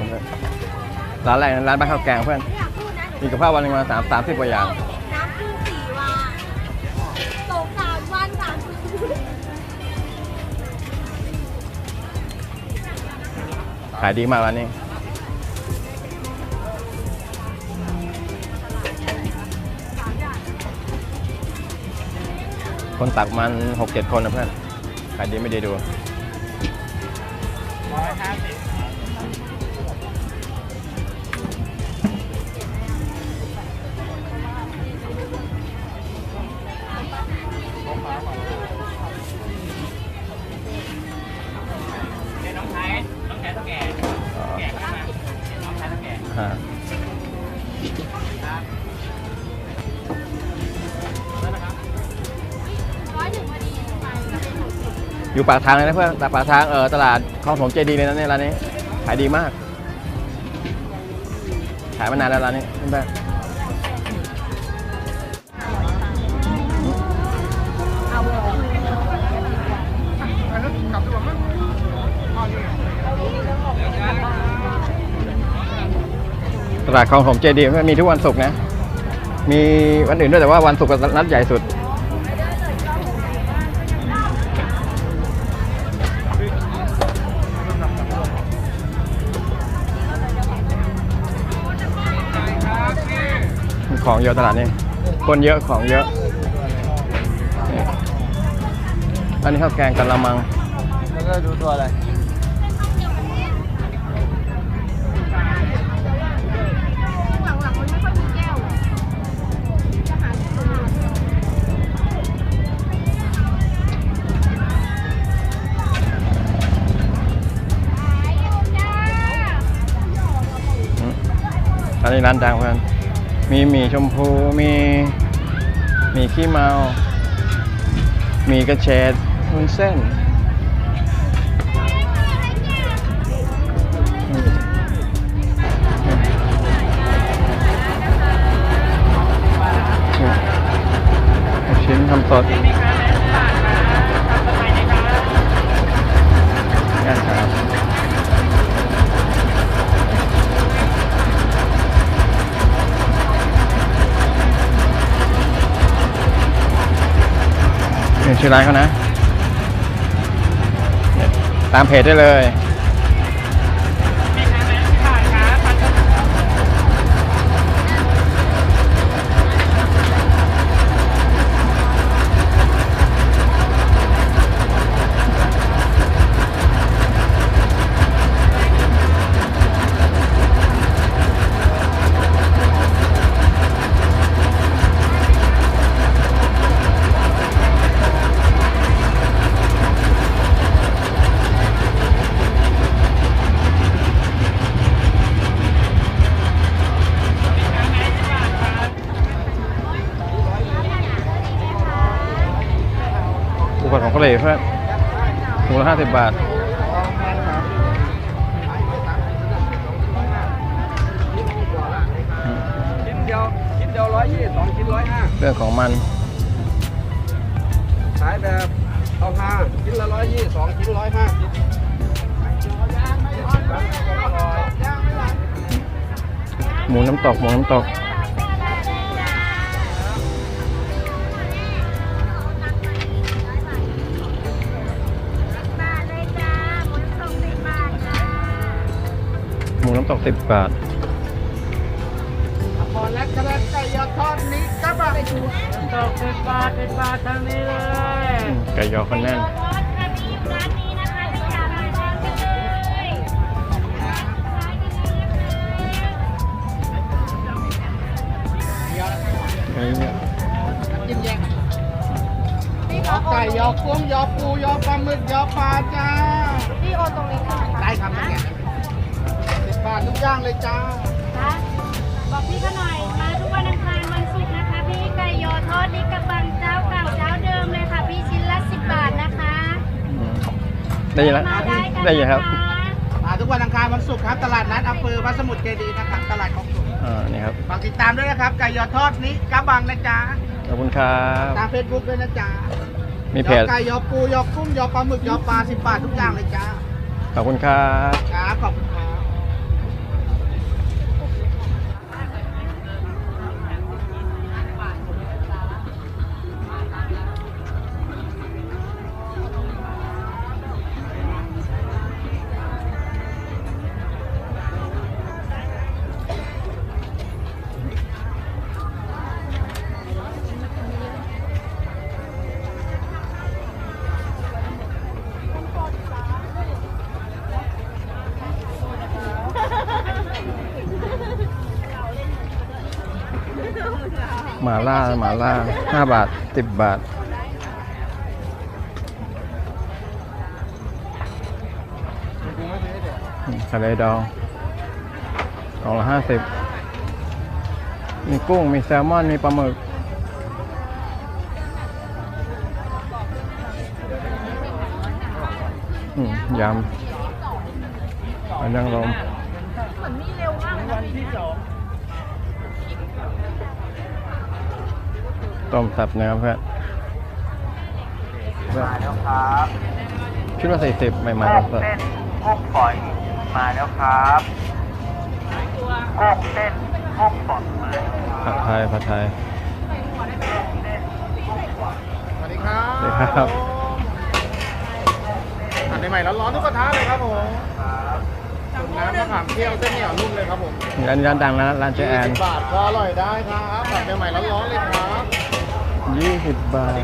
นี่ครับร้านแรกร้านบ้านข้าวแกงเพื่อนไม่อยากพูดนะมีกับข้าววันหนึงมาสามสามสิบกว่าอย่าง น้ำพึ่งสี่วันตกสามวันสามคืนขายดีมากร้านนี้ คนตักมันหกเจ็ดคนนะเพื่อน ขายดีไม่ดีดูน้ ฮะอยู่ปากทางเลยนะเพื่อนตปากทางเออตลาดคลองผมเจดีเลยนะเนี่ยร้านนี้ขายดีมาก ขายมานานแล้วร้านนี้เพื่อน ลาดคลองผมเจดีย์มันมีทุกวันศุกร์นะ มีวันอื่นด้วยแต่ว่าวันศุกร์นัดใหญ่สุดของเยอะตลาดนี้ คนเยอะของเยอะ อันนี้ข้าวแกงกะละมัง แล้วก็ดูตัวอะไร ร้านนี้ร้านดังเพื่อนมีหมี่ชมพูมีหมี่ขี้เมามีกระเฉดวุ้นเส้นชิ้นทำสดนะครับนี่ ชื่อร้านเขานะ ตามเพจได้เลย อุปกรณ์ของทะเลเพื่อนถุงละห้า สิบบาท ชิ้นเดียวชิ้นเดียวร้อยยี่สองชิ้นร้อยห้าเรื่องของมัน ขายแบบเอาห้าชิ้นละร้อยยี่สองชิ้นร้อยห้าสิบหมูน้ำตกหมูน้ำตก สิบบาทพอแล้วกระดไก่ยอดทอดนี้ก็บาทตกสิบบาทสิบบาททางนี้เลยไก่ยอคนแน่นรถค่ะพี่อยู่ร้านนี้นะคะจะอยากมาลองกันเลยไก่ยอจิ้มแยกยอไก่ยอกุ้งยอปูยอปลาหมึกยอปลาจ้าพี่โอนตรงนี้ก่อนค่ะได้ครับแม่สิบบาททุกอย่างเลยจ้าคะบอกพี่ก็หน่อย มาทุกวันอังคารวันศุกร์นะคะ พี่ไก่ยอทอดนี่กระบังเจ้าเก่าเจ้าเดิมเลยค่ะ พี่ชิ้นละสิบบาทนะคะอืมได้ยินแล้วมาได้กันได้ยินครับนะคะมาทุกวันอังคารวันศุกร์ครับ ตลาดนัดอำเภอพระสมุทรเจดีย์นะครับ ตลาดของสุขอ่านี่ครับฝากติดตามด้วยนะครับ ไก่ยอทอดนี้กระบังนะจ๊ะขอบคุณครับตามเฟซบุ๊กด้วยนะจ๊ะมีเพยจอไก่ยอปูยอกุ้งยอปลาหมึกยอปลาสิบบาททุกอย่างเลยจ้าขอบคุณครับ ครับขอบคุณ หมาล่าหมาล่าห้าบาทสิบบาท ทะเลดองกล่องละห้าสิบมีกุ้ง มีแซลมอน มีปลาหมึกอืมยำอันยังลม ต้มสับเนื้อเพื่อนมาแล้วครับชุดละสี่สิบใหม่กุ้ๆงสดเต้นกุ้งฝอยมาแล้วครับกุ้งเต้นกุ้งฝอยมาแล้วคผัรัดบไทยผัดไทยสวัสดีครับสวัสดีครับอันใหม่ๆร้อนๆทุกกระทะเลยครับผมตุ๋นน้ำมะขามเคี่ยวเส้นเหนียวนุ่มเลยครับผมร้านนี้ร้านดังนะร้านเจ๊แอน20บาทก็อร่อยได้ครับผัดใหม่ๆร้อนๆเลยครับ ยี่สิบบาท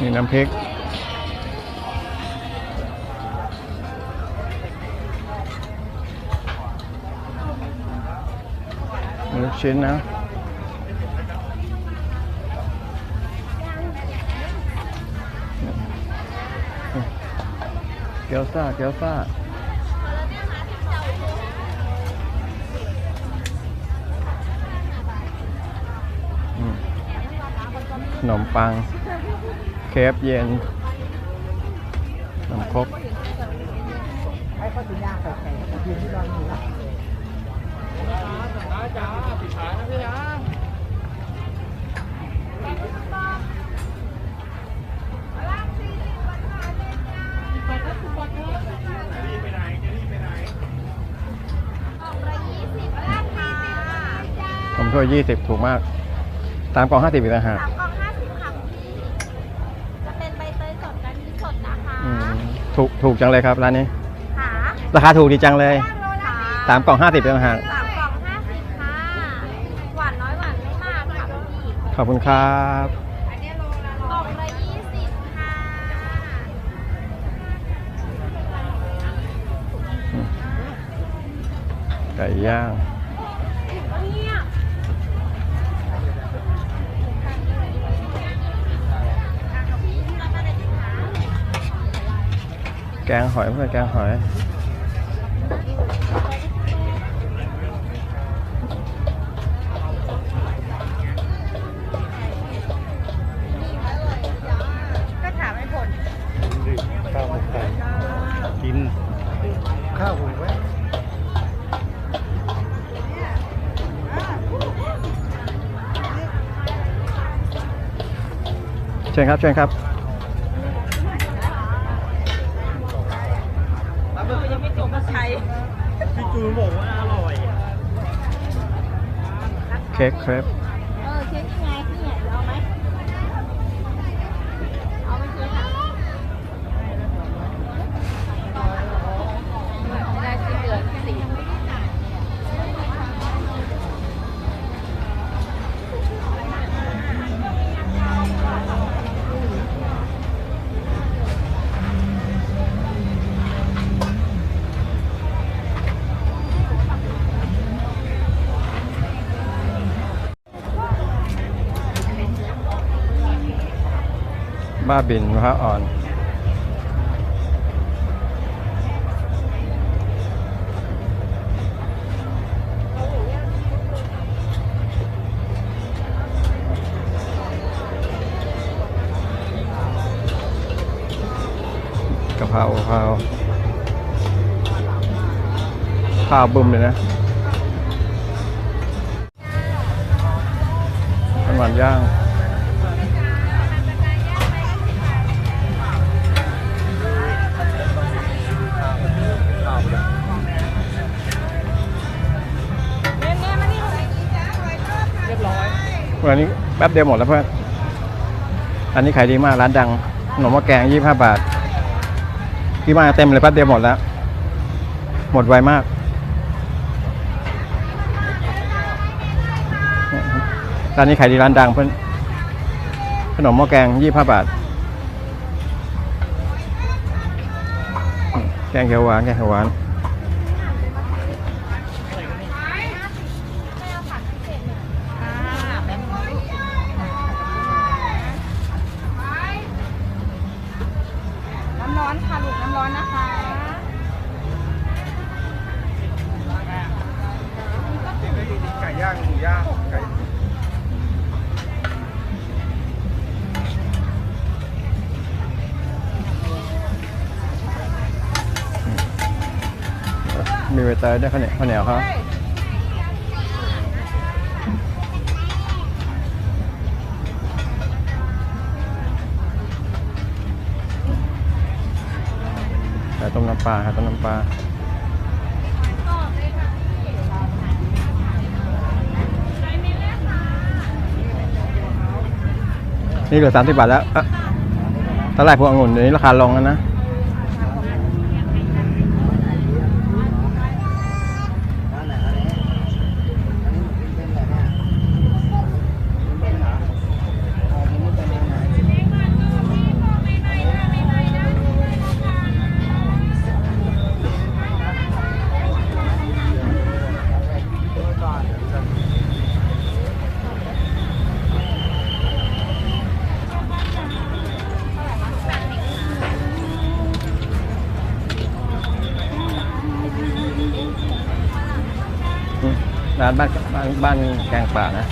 นี่น้ำพริกลูกชิ้นนะ กียวซ่าเกียวซ่าขนมปัง เคฟเย็นขนมครกได้จ้าปิดท้ายนะพี่นะ ผมถ้วยยี่สิบถูกมาก ตามกล่องห้าสิบอีกต่างหากสามกล่องห้าสิบค่ะคุณพี่ จะเป็นใบเตยสดกะทิสดนะคะอืมถูกถูกจังเลยครับร้านนี้ขาราคาถูกดีจังเลยขาสามกล่องห้าสิบต่างหากสามกล่องห้าสิบค่ะ หวานน้อยหวานไม่มากค่ะพี่ ขอบคุณครับ ไก่ย่างแกงหอยเพื่อนแกงหอย เชิญครับเชิญครับพี่จูบอกว่าอร่อย เค้กเครป บ้าบินมะพร้าวอ่อน กะเพรากะเพราข้าวบึมเลยนะเป็นหวานย่าง อันนี้แป๊บเดียวหมดแล้วเพื่อน อันนี้ขายดีมากร้านดังขนมหม้อแกงยี่สิบห้าบาทที่มาเต็มเลยแป๊บเดียวหมดแล้ว หมดไวมาก ร้านนี้ขายดีร้านดังเพื่อน ขนมหม้อแกงยี่สิบห้าบาท แกงเขียวหวานแกงเขียวหวาน มีใบเตยด้วยข้าวเหนียวข้าวเหนียวครับไข่ต้มน้ำปลาไข่ต้มน้ำปลานี่เหลือสามสิบบาทแล้วเอ๊ะตลาดพวงองุ่นเดี๋ยวนี้ราคาลงแล้วนะ ร้านบ้านบ้านบ้านแกงป่านะ